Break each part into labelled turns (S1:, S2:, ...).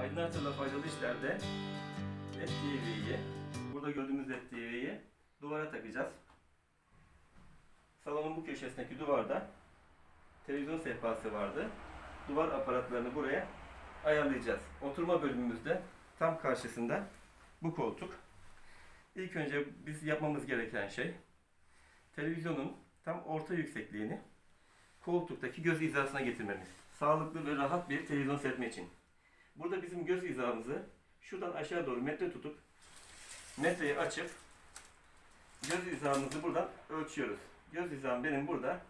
S1: Aydın Hatırla Faydalı İşler'de LED TV'yi, burada gördüğümüz LED TV'yi duvara takacağız. Salonun bu köşesindeki duvarda televizyon sehpası vardı. Duvar aparatlarını buraya ayarlayacağız. Oturma bölümümüzde tam karşısında bu koltuk. İlk önce biz yapmamız gereken şey televizyonun tam orta yüksekliğini koltuktaki göz hizasına getirmemiz. Sağlıklı ve rahat bir televizyon seyretme için. Burada bizim göz hizamızı şuradan aşağı doğru metre tutup metreyi açıp göz hizamızı buradan ölçüyoruz. Göz hizam benim burada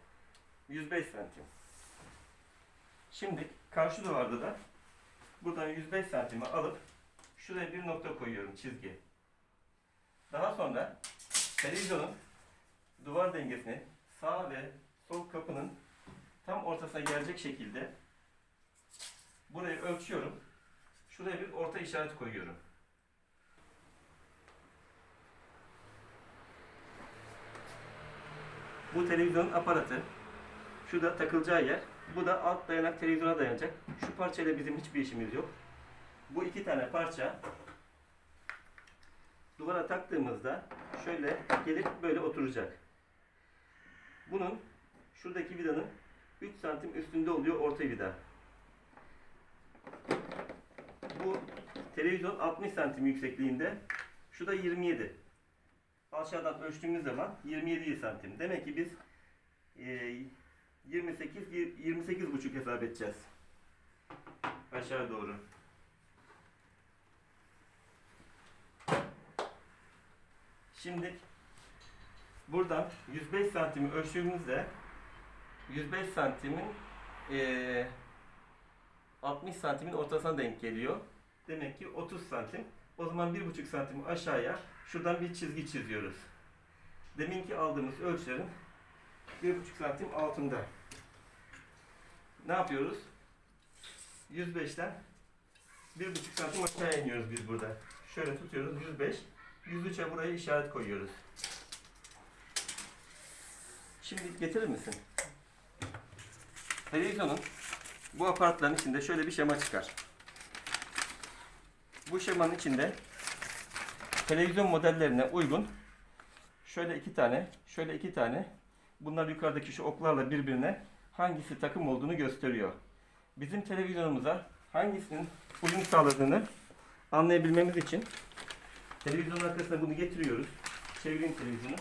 S1: 105 santim. Şimdi karşı duvarda da buradan 105 santimi alıp şuraya bir nokta koyuyorum çizgi. Daha sonra televizyonun duvar dengesini sağ ve sol kapının tam ortasına gelecek şekilde burayı ölçüyorum. Şuraya bir orta işaret koyuyorum. Bu televizyonun aparatı. Şu da takılacağı yer. Bu da alt dayanak televizyona dayanacak. Şu parçayla bizim hiçbir işimiz yok. Bu iki tane parça duvara taktığımızda şöyle gelip böyle oturacak. Bunun şuradaki vidanın 3 santim üstünde oluyor orta vida. Bu televizyon 60 santim yüksekliğinde. Şu da 27. Aşağıdan ölçtüğümüz zaman 27 santim. Demek ki biz e, 28 28 buçuk hesap edeceğiz. Aşağı doğru. Şimdi buradan 105 santimi ölçtüğümüzde 105 santimin eee 60 santimin ortasına denk geliyor. Demek ki 30 santim. O zaman 1,5 santim aşağıya şuradan bir çizgi çiziyoruz. Deminki aldığımız ölçülerin 1,5 santim altında. Ne yapıyoruz? 105'ten 1,5 santim aşağı iniyoruz biz burada. Şöyle tutuyoruz 105. 103'e buraya işaret koyuyoruz. Şimdi getirir misin? Televizyonun bu aparatların içinde şöyle bir şema çıkar. Bu şemanın içinde televizyon modellerine uygun şöyle iki tane, şöyle iki tane bunlar yukarıdaki şu oklarla birbirine hangisi takım olduğunu gösteriyor. Bizim televizyonumuza hangisinin uyum sağladığını anlayabilmemiz için televizyonun arkasına bunu getiriyoruz. Çevireyim televizyonu.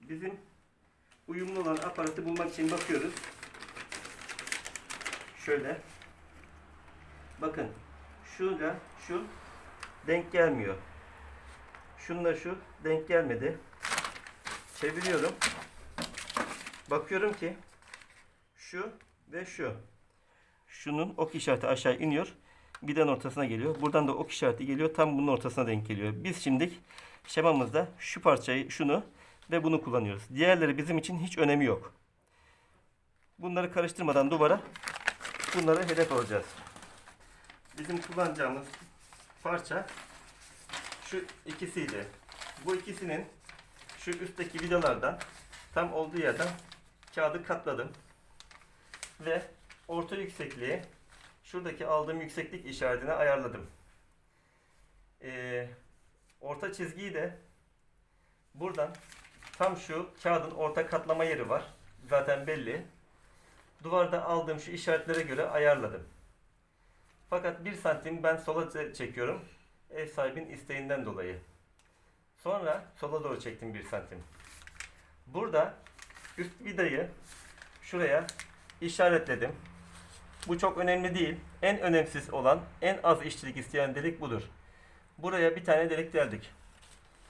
S1: Bizim uyumlu olan aparatı bulmak için bakıyoruz. Şöyle. Bakın. Şuyla şu denk gelmiyor. Şunla şu denk gelmedi. Çeviriyorum. Bakıyorum ki şu ve şu. Şunun ok işareti aşağı iniyor. Birden ortasına geliyor. Buradan da ok işareti geliyor. Tam bunun ortasına denk geliyor. Biz şimdi şemamızda şu parçayı, şunu ve bunu kullanıyoruz. Diğerleri bizim için hiç önemi yok. Bunları karıştırmadan duvara bunları hedef alacağız. Bizim kullanacağımız parça şu ikisiydi. Bu ikisinin şu üstteki vidalardan tam olduğu yerden kağıdı katladım. Ve orta yüksekliği şuradaki aldığım yükseklik işaretine ayarladım. Ee, orta çizgiyi de buradan tam şu kağıdın orta katlama yeri var. Zaten belli. Duvarda aldığım şu işaretlere göre ayarladım. Fakat bir santim ben sola çe- çekiyorum. Ev sahibinin isteğinden dolayı. Sonra sola doğru çektim bir santim. Burada üst vidayı şuraya işaretledim. Bu çok önemli değil. En önemsiz olan, en az işçilik isteyen delik budur. Buraya bir tane delik deldik.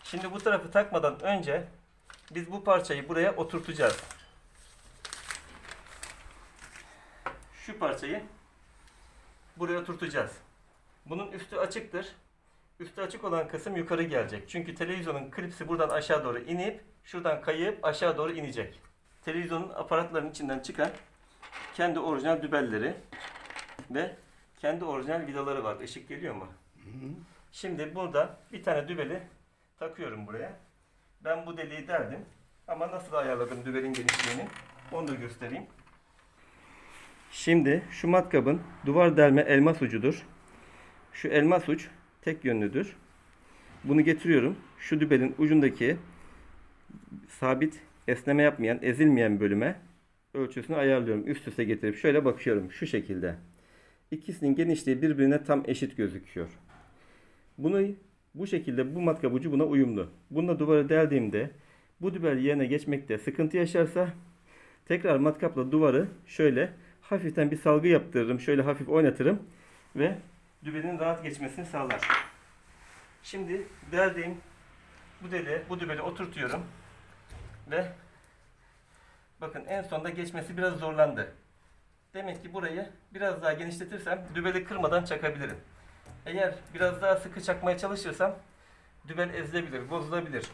S1: Şimdi bu tarafı takmadan önce biz bu parçayı buraya oturtacağız. Şu parçayı buraya oturtacağız. Bunun üstü açıktır. Üstü açık olan kısım yukarı gelecek. Çünkü televizyonun klipsi buradan aşağı doğru inip şuradan kayıp aşağı doğru inecek. Televizyonun aparatlarının içinden çıkan kendi orijinal dübelleri ve kendi orijinal vidaları var. Işık geliyor mu? Şimdi burada bir tane dübeli takıyorum buraya. Ben bu deliği deldim. Ama nasıl ayarladım dübelin genişliğini onu da göstereyim. Şimdi şu matkabın duvar delme elmas ucudur. Şu elmas uç tek yönlüdür. Bunu getiriyorum. Şu dübelin ucundaki sabit esneme yapmayan, ezilmeyen bölüme ölçüsünü ayarlıyorum. Üst üste getirip şöyle bakıyorum. Şu şekilde. İkisinin genişliği birbirine tam eşit gözüküyor. Bunu bu şekilde bu matkap ucu buna uyumlu. Bununla duvara deldiğimde bu dübel yerine geçmekte sıkıntı yaşarsa tekrar matkapla duvarı şöyle hafiften bir salgı yaptırırım. Şöyle hafif oynatırım ve dübelin rahat geçmesini sağlar. Şimdi deldiğim bu deliğe bu dübeli oturtuyorum ve bakın en sonda geçmesi biraz zorlandı. Demek ki burayı biraz daha genişletirsem dübeli kırmadan çakabilirim. Eğer biraz daha sıkı çakmaya çalışırsam dübel ezilebilir, bozulabilir.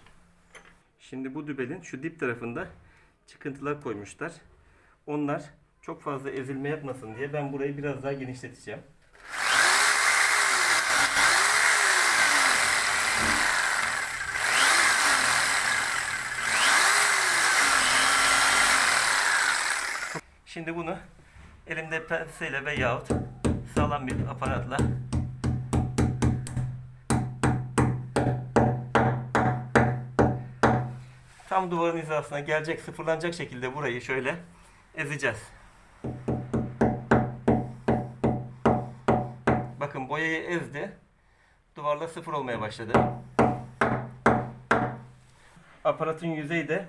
S1: Şimdi bu dübelin şu dip tarafında çıkıntılar koymuşlar. Onlar çok fazla ezilme yapmasın diye ben burayı biraz daha genişleteceğim. Şimdi bunu elimde penseyle veyahut sağlam bir aparatla tam duvarın hizasına gelecek, sıfırlanacak şekilde burayı şöyle ezeceğiz. Boyayı ezdi. Duvarla sıfır olmaya başladı. Aparatın yüzeyi de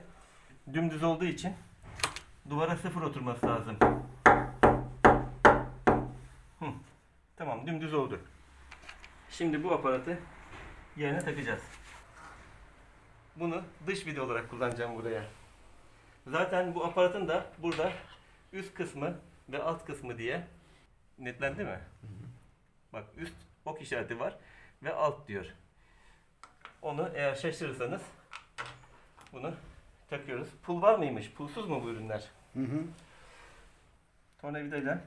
S1: dümdüz olduğu için duvara sıfır oturması lazım. Hı. Tamam dümdüz oldu. Şimdi bu aparatı yerine takacağız. Bunu dış video olarak kullanacağım buraya. Zaten bu aparatın da burada üst kısmı ve alt kısmı diye netlendi mi? Bak üst ok işareti var ve alt diyor. Onu eğer şaşırırsanız bunu takıyoruz. Pul var mıymış? Pulsuz mu bu ürünler?
S2: Hı hı.
S1: Tornavidayla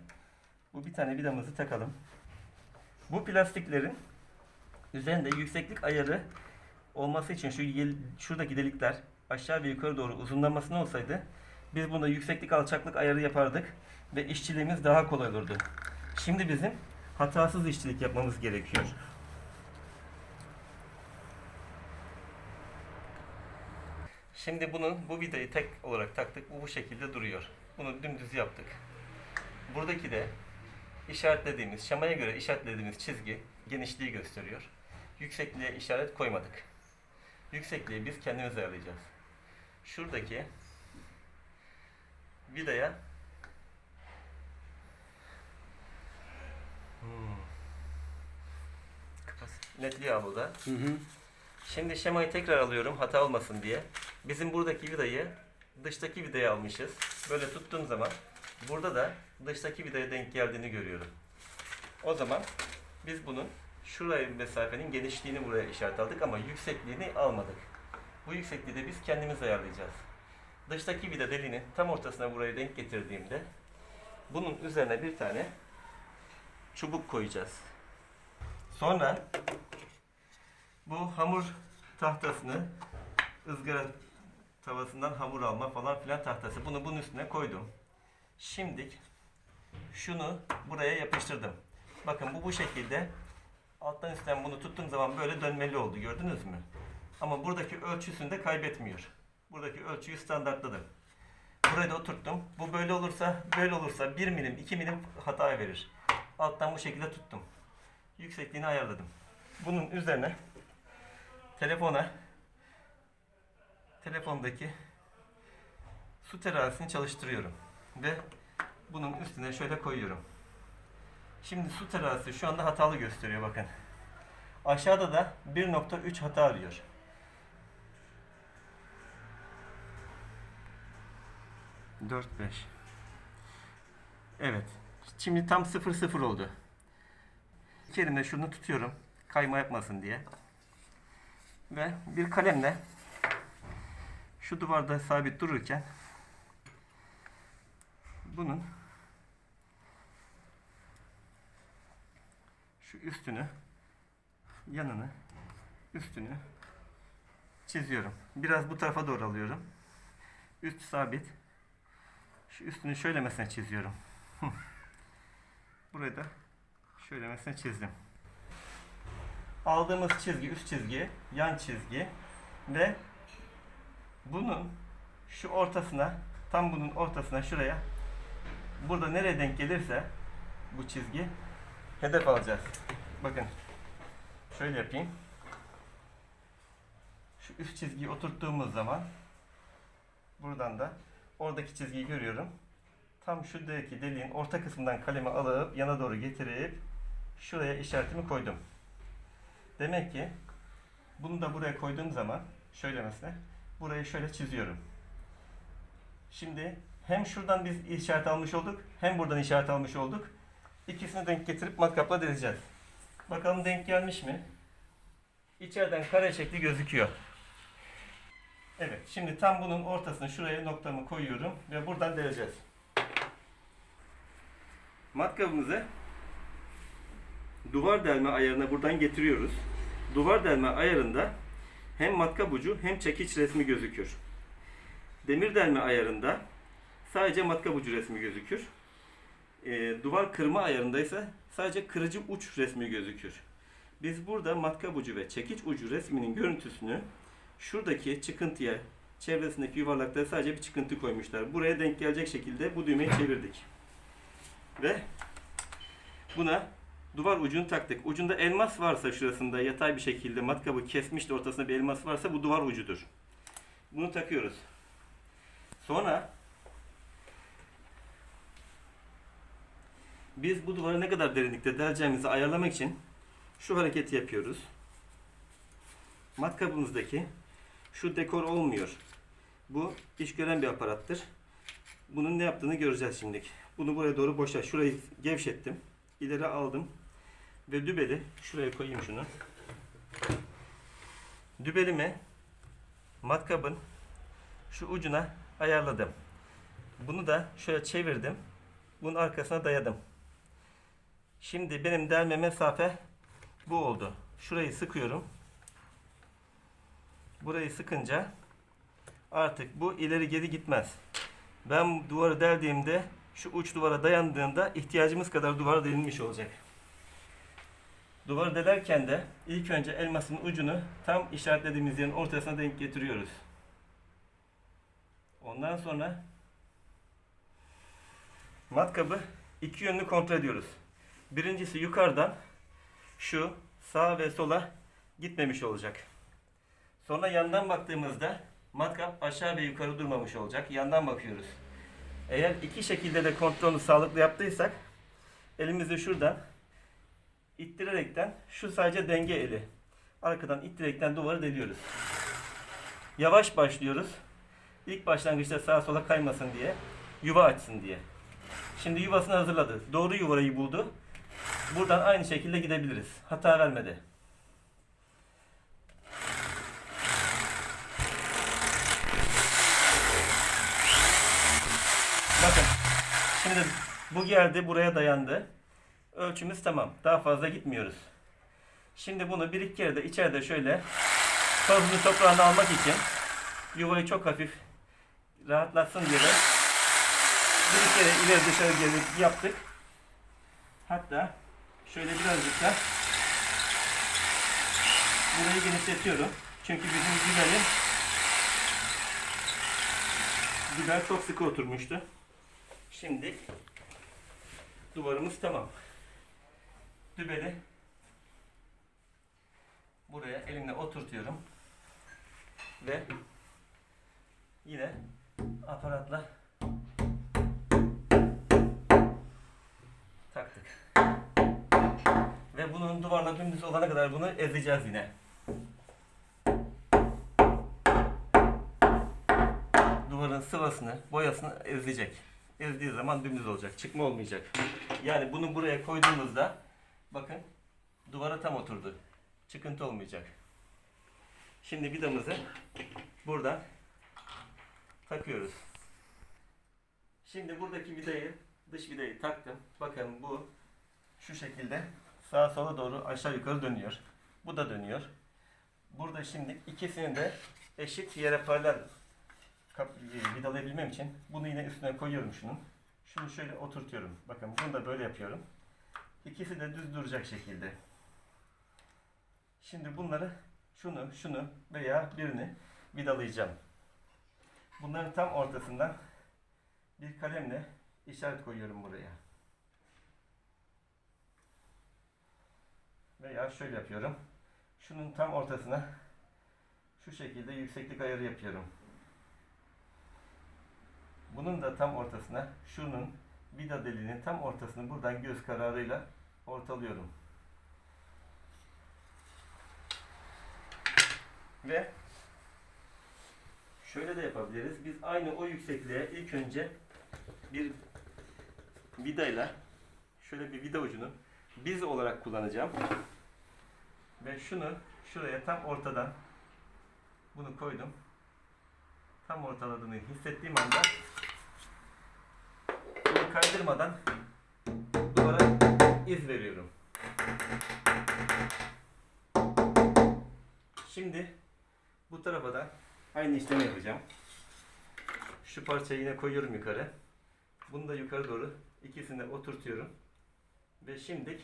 S1: bu bir tane vidamızı takalım. Bu plastiklerin üzerinde yükseklik ayarı olması için şu şuradaki delikler aşağı ve yukarı doğru uzunlamasına olsaydı biz bunda yükseklik alçaklık ayarı yapardık ve işçiliğimiz daha kolay olurdu. Şimdi bizim hatasız işçilik yapmamız gerekiyor. Şimdi bunun bu vidayı tek olarak taktık. Bu bu şekilde duruyor. Bunu dümdüz yaptık. Buradaki de işaretlediğimiz, şemaya göre işaretlediğimiz çizgi genişliği gösteriyor. Yüksekliğe işaret koymadık. Yüksekliği biz kendimiz ayarlayacağız. Şuradaki vidaya Hmm. netliği al burada.
S2: Hı hı.
S1: Şimdi şemayı tekrar alıyorum hata olmasın diye. Bizim buradaki vidayı dıştaki vidaya almışız. Böyle tuttuğum zaman burada da dıştaki vidaya denk geldiğini görüyorum. O zaman biz bunun şuraya mesafenin genişliğini buraya işaret aldık ama yüksekliğini almadık. Bu yüksekliği de biz kendimiz ayarlayacağız. Dıştaki vida deliğinin tam ortasına buraya denk getirdiğimde bunun üzerine bir tane çubuk koyacağız. Sonra bu hamur tahtasını ızgara tavasından hamur alma falan filan tahtası. Bunu bunun üstüne koydum. Şimdi şunu buraya yapıştırdım. Bakın bu bu şekilde alttan üstten bunu tuttuğum zaman böyle dönmeli oldu. Gördünüz mü? Ama buradaki ölçüsünü de kaybetmiyor. Buradaki ölçüyü standartladım. Buraya da oturttum. Bu böyle olursa, böyle olursa 1 milim, 2 milim hata verir. Alttan bu şekilde tuttum. Yüksekliğini ayarladım. Bunun üzerine telefona telefondaki su terazisini çalıştırıyorum ve bunun üstüne şöyle koyuyorum. Şimdi su terazisi şu anda hatalı gösteriyor bakın. Aşağıda da 1.3 hata arıyor. Dört beş. Evet. Şimdi tam 0 0 oldu. İki elimle şunu tutuyorum. Kayma yapmasın diye. Ve bir kalemle şu duvarda sabit dururken bunun şu üstünü yanını üstünü çiziyorum. Biraz bu tarafa doğru alıyorum. Üst sabit. Şu üstünü şöyle mesela çiziyorum. Hı. Burayı da şöyle mesela çizdim. Aldığımız çizgi üst çizgi, yan çizgi ve bunun şu ortasına, tam bunun ortasına şuraya burada nereye denk gelirse bu çizgi hedef alacağız. Bakın şöyle yapayım. Şu üst çizgiyi oturttuğumuz zaman buradan da oradaki çizgiyi görüyorum. Tam şuradaki deliğin orta kısmından kalemi alıp yana doğru getirip şuraya işaretimi koydum. Demek ki bunu da buraya koyduğum zaman şöyle mesela burayı şöyle çiziyorum. Şimdi hem şuradan biz işaret almış olduk hem buradan işaret almış olduk. İkisini denk getirip matkapla deleceğiz. Bakalım denk gelmiş mi? İçeriden kare şekli gözüküyor. Evet, şimdi tam bunun ortasına şuraya noktamı koyuyorum ve buradan deleceğiz. Matkabımızı duvar delme ayarına buradan getiriyoruz. Duvar delme ayarında hem matkap ucu hem çekiç resmi gözükür. Demir delme ayarında sadece matkap ucu resmi gözükür. Ee, duvar kırma ayarında ise sadece kırıcı uç resmi gözükür. Biz burada matkap ucu ve çekiç ucu resminin görüntüsünü şuradaki çıkıntıya çevresindeki yuvarlaklara sadece bir çıkıntı koymuşlar. Buraya denk gelecek şekilde bu düğmeyi çevirdik. Ve buna duvar ucunu taktık. Ucunda elmas varsa şurasında yatay bir şekilde matkabı kesmiş de ortasında bir elmas varsa bu duvar ucudur. Bunu takıyoruz. Sonra biz bu duvarı ne kadar derinlikte deleceğimizi ayarlamak için şu hareketi yapıyoruz. Matkabımızdaki şu dekor olmuyor. Bu iş gören bir aparattır. Bunun ne yaptığını göreceğiz şimdi. Bunu buraya doğru boşa. Şurayı gevşettim. İleri aldım. Ve dübeli şuraya koyayım şunu. Dübelimi matkabın şu ucuna ayarladım. Bunu da şöyle çevirdim. Bunun arkasına dayadım. Şimdi benim delme mesafe bu oldu. Şurayı sıkıyorum. Burayı sıkınca artık bu ileri geri gitmez. Ben duvarı deldiğimde şu uç duvara dayandığında ihtiyacımız kadar duvar delinmiş olacak. Duvarı delerken de ilk önce elmasın ucunu tam işaretlediğimiz yerin ortasına denk getiriyoruz. Ondan sonra matkabı iki yönlü kontrol ediyoruz. Birincisi yukarıdan şu sağa ve sola gitmemiş olacak. Sonra yandan baktığımızda matkap aşağı ve yukarı durmamış olacak. Yandan bakıyoruz. Eğer iki şekilde de kontrolü sağlıklı yaptıysak elimizi şuradan ittirerekten şu sadece denge eli. Arkadan ittirerekten duvarı deliyoruz. Yavaş başlıyoruz. İlk başlangıçta sağa sola kaymasın diye, yuva açsın diye. Şimdi yuvasını hazırladı. Doğru yuvayı buldu. Buradan aynı şekilde gidebiliriz. Hata vermedi. Bakın. Şimdi bu geldi buraya dayandı. Ölçümüz tamam. Daha fazla gitmiyoruz. Şimdi bunu bir iki kere de içeride şöyle tozunu toprağını almak için yuvayı çok hafif rahatlatsın diye de bir iki kere ileri dışarı geri yaptık. Hatta şöyle birazcık da burayı genişletiyorum. Çünkü bizim biberin biber çok sıkı oturmuştu. Şimdi duvarımız tamam. Dübeli buraya elimle oturtuyorum ve yine aparatla taktık. Ve bunun duvarla dümdüz olana kadar bunu ezeceğiz yine. Duvarın sıvasını, boyasını ezecek. Ezdiği zaman dümdüz olacak. Çıkma olmayacak. Yani bunu buraya koyduğumuzda bakın duvara tam oturdu. Çıkıntı olmayacak. Şimdi vidamızı buradan takıyoruz. Şimdi buradaki vidayı, dış vidayı taktım. Bakın bu şu şekilde sağa sola doğru aşağı yukarı dönüyor. Bu da dönüyor. Burada şimdi ikisini de eşit yere paralel vidalayabilmem için bunu yine üstüne koyuyorum şunun. Şunu şöyle oturtuyorum. Bakın bunu da böyle yapıyorum. İkisi de düz duracak şekilde. Şimdi bunları şunu, şunu veya birini vidalayacağım. Bunların tam ortasından bir kalemle işaret koyuyorum buraya. Veya şöyle yapıyorum. Şunun tam ortasına şu şekilde yükseklik ayarı yapıyorum. Bunun da tam ortasına şunun vida deliğinin tam ortasını buradan göz kararıyla ortalıyorum. Ve şöyle de yapabiliriz. Biz aynı o yüksekliğe ilk önce bir vidayla şöyle bir vida ucunu biz olarak kullanacağım. Ve şunu şuraya tam ortadan bunu koydum. Tam ortaladığını hissettiğim anda kaydırmadan duvara iz veriyorum. Şimdi bu tarafa da aynı işlemi yapacağım. Şu parçayı yine koyuyorum yukarı. Bunu da yukarı doğru ikisini oturtuyorum. Ve şimdi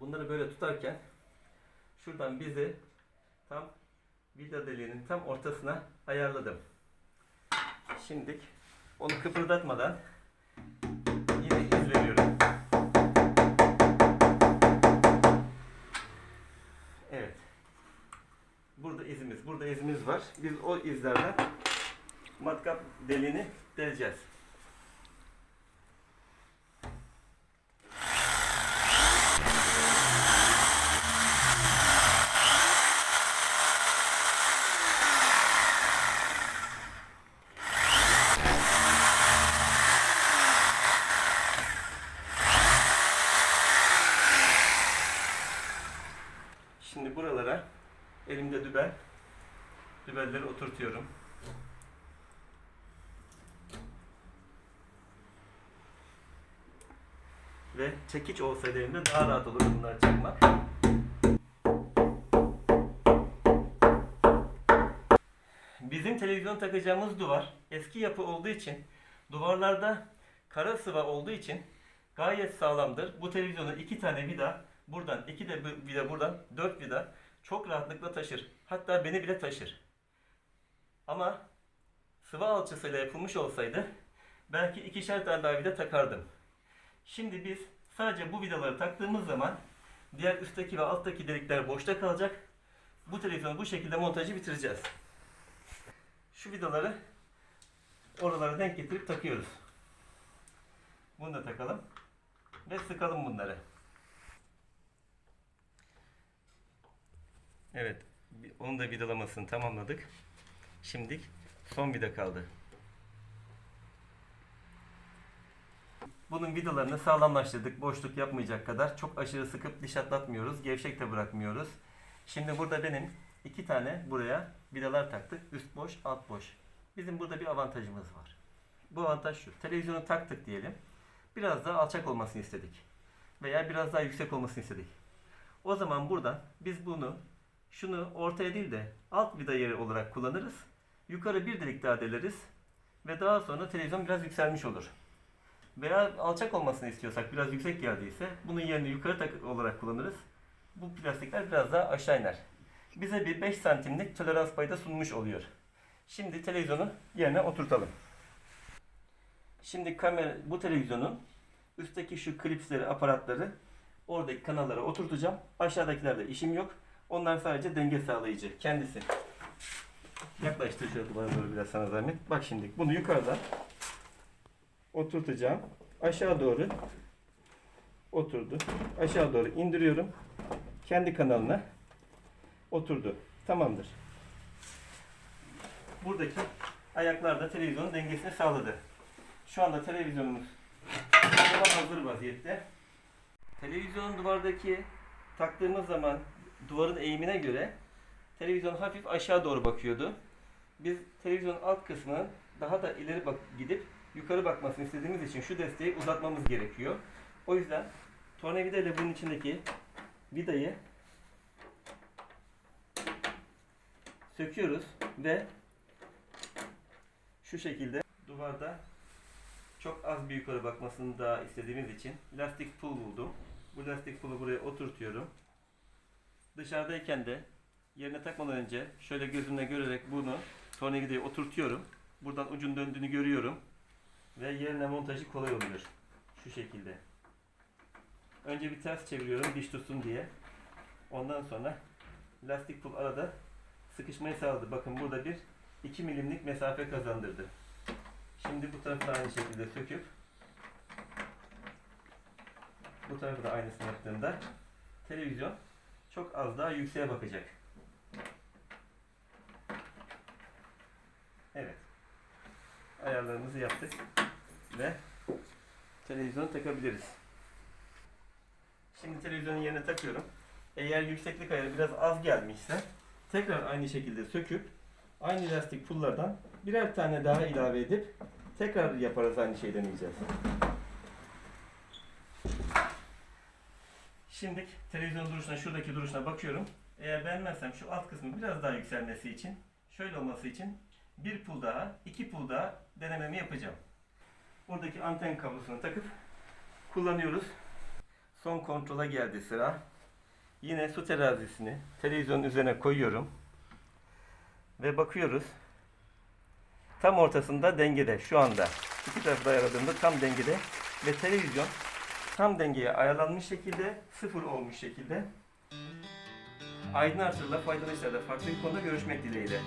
S1: bunları böyle tutarken şuradan bizi tam vida deliğinin tam ortasına ayarladım. Şimdi onu kıpırdatmadan yine iz veriyorum. Evet. Burada izimiz, burada izimiz var. Biz o izlerden matkap deliğini deleceğiz. Şimdi buralara elimde dübel, dübelleri oturtuyorum. Ve çekiç olsaydı elimde daha rahat olur bunları çakmak. Bizim televizyon takacağımız duvar eski yapı olduğu için duvarlarda kara sıva olduğu için gayet sağlamdır. Bu televizyonu iki tane vida buradan, iki de vida buradan, dört vida çok rahatlıkla taşır. Hatta beni bile taşır. Ama sıva alçısıyla yapılmış olsaydı belki ikişer tane daha vida takardım. Şimdi biz sadece bu vidaları taktığımız zaman diğer üstteki ve alttaki delikler boşta kalacak. Bu televizyonu bu şekilde montajı bitireceğiz. Şu vidaları oralara denk getirip takıyoruz. Bunu da takalım ve sıkalım bunları. Evet, onun da vidalamasını tamamladık. Şimdi son vida kaldı. Bunun vidalarını sağlamlaştırdık. Boşluk yapmayacak kadar. Çok aşırı sıkıp diş atlatmıyoruz. Gevşek de bırakmıyoruz. Şimdi burada benim iki tane buraya vidalar taktık. Üst boş, alt boş. Bizim burada bir avantajımız var. Bu avantaj şu. Televizyonu taktık diyelim. Biraz daha alçak olmasını istedik. Veya biraz daha yüksek olmasını istedik. O zaman buradan biz bunu şunu ortaya değil de alt vida yeri olarak kullanırız. Yukarı bir delik daha deleriz. Ve daha sonra televizyon biraz yükselmiş olur. Veya alçak olmasını istiyorsak biraz yüksek geldiyse bunun yerini yukarı tak olarak kullanırız. Bu plastikler biraz daha aşağı iner. Bize bir 5 santimlik tolerans payı da sunmuş oluyor. Şimdi televizyonu yerine oturtalım. Şimdi kamera bu televizyonun üstteki şu klipsleri, aparatları oradaki kanallara oturtacağım. Aşağıdakilerde işim yok. Onlar sadece denge sağlayıcı. Kendisi. Yaklaştır şöyle duvara doğru biraz sana zahmet. Bak şimdi bunu yukarıdan oturtacağım. Aşağı doğru oturdu. Aşağı doğru indiriyorum. Kendi kanalına oturdu. Tamamdır. Buradaki ayaklar da televizyonun dengesini sağladı. Şu anda televizyonumuz hazır vaziyette. Televizyonun duvardaki taktığımız zaman duvarın eğimine göre televizyon hafif aşağı doğru bakıyordu. Biz televizyonun alt kısmının daha da ileri bak gidip yukarı bakmasını istediğimiz için şu desteği uzatmamız gerekiyor. O yüzden tornavida ile bunun içindeki vidayı söküyoruz ve şu şekilde duvarda çok az bir yukarı bakmasını da istediğimiz için lastik pul buldum. Bu lastik pulu buraya oturtuyorum. Dışarıdayken de yerine takmadan önce şöyle gözümle görerek bunu tornavidayı oturtuyorum. Buradan ucun döndüğünü görüyorum. Ve yerine montajı kolay oluyor. Şu şekilde. Önce bir ters çeviriyorum diş tutsun diye. Ondan sonra lastik pul arada sıkışmayı sağladı. Bakın burada bir 2 milimlik mesafe kazandırdı. Şimdi bu tarafı da aynı şekilde söküp bu tarafı da aynısını yaptığımda televizyon çok az daha yükseğe bakacak. Evet. Ayarlarımızı yaptık ve televizyonu takabiliriz. Şimdi televizyonun yerine takıyorum. Eğer yükseklik ayarı biraz az gelmişse tekrar aynı şekilde söküp aynı lastik pullardan birer tane daha ilave edip tekrar yaparız aynı şeyi deneyeceğiz. Şimdi televizyon duruşuna şuradaki duruşuna bakıyorum. Eğer beğenmezsem şu alt kısmı biraz daha yükselmesi için şöyle olması için bir pul daha, iki pul daha denememi yapacağım. Buradaki anten kablosunu takıp kullanıyoruz. Son kontrola geldi sıra. Yine su terazisini televizyonun üzerine koyuyorum. Ve bakıyoruz. Tam ortasında dengede şu anda. İki tarafı da ayarladığımda tam dengede. Ve televizyon tam dengeye ayarlanmış şekilde, sıfır olmuş şekilde. Aydın Artır'la faydalı işlerde farklı bir konuda görüşmek dileğiyle.